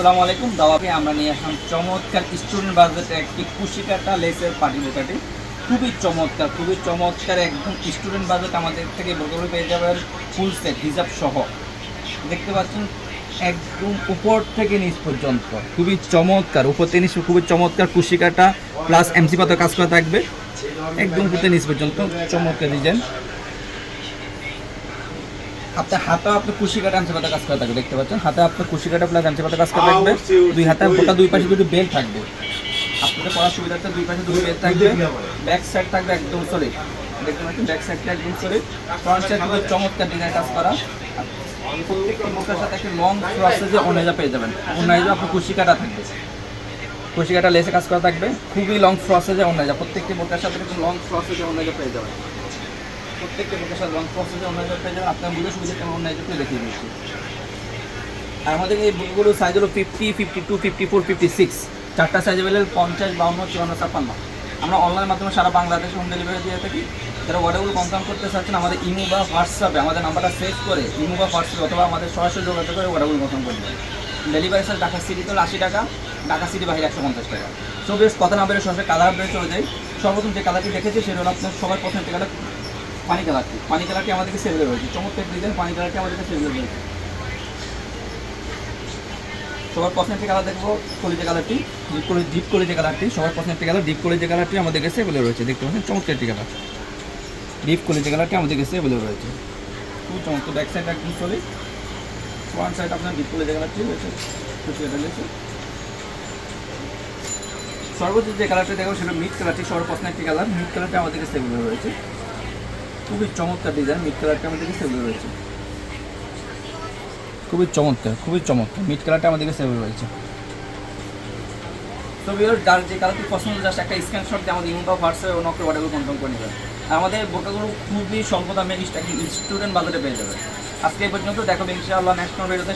আসসালামু আলাইকুম। দাওয়াকে আমরা নিয়ে আসলাম চমৎকার স্টুডেন্ট বাজেটে একটি কুশিকাটা লেসের পার্টি বোকাটি খুবই চমৎকার খুবই চমৎকার একদম স্টুডেন্ট বাজেট আমাদের থেকে বলতে পেয়ে যাবেন ফুল সেট হিসাব সহ। দেখতে পাচ্ছেন, একদম উপর থেকে নিচ পর্যন্ত। খুবই চমৎকার, উপর থেকে নিচ, খুবই চমৎকার কুশিকাটা প্লাস এমসি পাতা কাজ করা থাকবে। একদম উপর থেকে নিচ পর্যন্ত, চমৎকার ডিজাইন আপনার হাতে আপনার কুশি কাটা আনছে পাতা কাজ করা থাকবে দেখতে পাচ্ছেন? হাতে আপনার কুশি কাটা প্লাস আনছে পাতা কাজ করা থাকবে। দুই হাতে গোটা দুই পাশে দুটো বেল্ট থাকবে। আপনাদের পড়ার সুবিধাতে দুই পাশে দুটো বেল্ট থাকবে। ব্যাক সাইড থাকবে একদম সলিড দেখতে পাচ্ছেন ব্যাক সাইডটা একদম সলিড ফ্রন্ট সাইড চমৎকার ডিজাইন কাজ করা। প্রত্যেকটি মুখের সাথে একটা লং প্রসেসে অনেজা পেয়ে যাবেন। অনেজা আপনার কুশি কাটা থাকবে। কুশি কাটা লেসে কাজ করা থাকবে। খুবই লং প্রসেসে অনেজা প্রত্যেকটি মুখের সাথে একটু লং প্রসেসে অনেজা পেয়ে যাবেন। প্রত্যেকটা মুখের সাথে লং প্রসেসে অনেজা পেয়ে যাবেন আপনার বুঝে সুবিধা কেমন অনেজা করে দেখিয়ে দিচ্ছি আর আমাদের এই বুকগুলোর সাইজ হলো fifty fifty two fifty four fifty six চারটা সাইজ অ্যাভেলেবল পঞ্চাশ, বাউন্ন, চুয়ান্ন, ছাপ্পান্ন। আমরা অনলাইন মাধ্যমে সারা বাংলাদেশ হোম ডেলিভারি দিয়ে থাকি। যারা অর্ডারগুলো কনফার্ম করতে চাচ্ছেন, আমাদের ইমো বা হোয়াটসঅ্যাপে আমাদের নাম্বারটা সেভ করে ইমো বা হোয়াটসঅ্যাপে অথবা আমাদের সরাসরি যোগাযোগ করে অর্ডারগুলো কনফার্ম করে দেবেন। ডেলিভারি চার্জ ঢাকা সিটি তো আশি টাকা, ঢাকা সিটি বাইরে একশো পঞ্চাশ টাকা। সো বেশ, কথা না বেড়ে সরাসরি কালার বেড়ে চলে যায়। সর্বপ্রথম যে কালারটি দেখেছি, সেটা হলো আপনার সবার প্রথম কালার পানি কালারটি। পানি কালারটি আমাদেরকে সেভেলে রয়েছে চমৎকার ডিজাইন পানি কালারটি আমাদেরকে সেভেলে রয়েছে সবার পছন্দের কালার দেখব কলিজে কালারটি ডিপ করে ডিপ কলিজে কালারটি, সবার পছন্দের কালার ডিপ কলিজে কালারটি আমাদের কাছে অ্যাভেলেবল রয়েছে। দেখতে পাচ্ছেন? চমৎকার একটি কালার। ডিপ কলিজে কালারটি আমাদের কাছে অ্যাভেলেবল রয়েছে। খুব চমৎকার। ব্যাক সাইড একদম চলে ফ্রন্ট সাইড আপনার ডিপ কলিজে কালারটি রয়েছে রয়েছে সর্বোচ্চ যে কালারটি দেখো সেটা মিড কালারটি, সবার পছন্দের একটি কালার। মিড কালারটি আমাদের কাছে অ্যাভেলেবল রয়েছে। খুবই চমৎকার ডিজাইন মিড কালারটা আমাদের কাছে রয়েছে। খুবই চমৎকার খুবই চমৎকার মিড কালারটা আমাদের কাছে রয়েছে। তো ভিউয়ার যার যে কালারটি পছন্দ জাস্ট একটা স্ক্রিনশট দিয়ে আমাদের ইমবা হোয়াটসঅ্যাপে ও নকলে অর্ডার কনফার্ম করে নেবেন। আমাদের বোকাগুলো খুবই স্বল্প দামে স্টুডেন্ট বাজারে পেয়ে যাবে আজকে এই পর্যন্ত, দেখো ইনশাআল্লাহ নেক্সট ভিডিওতে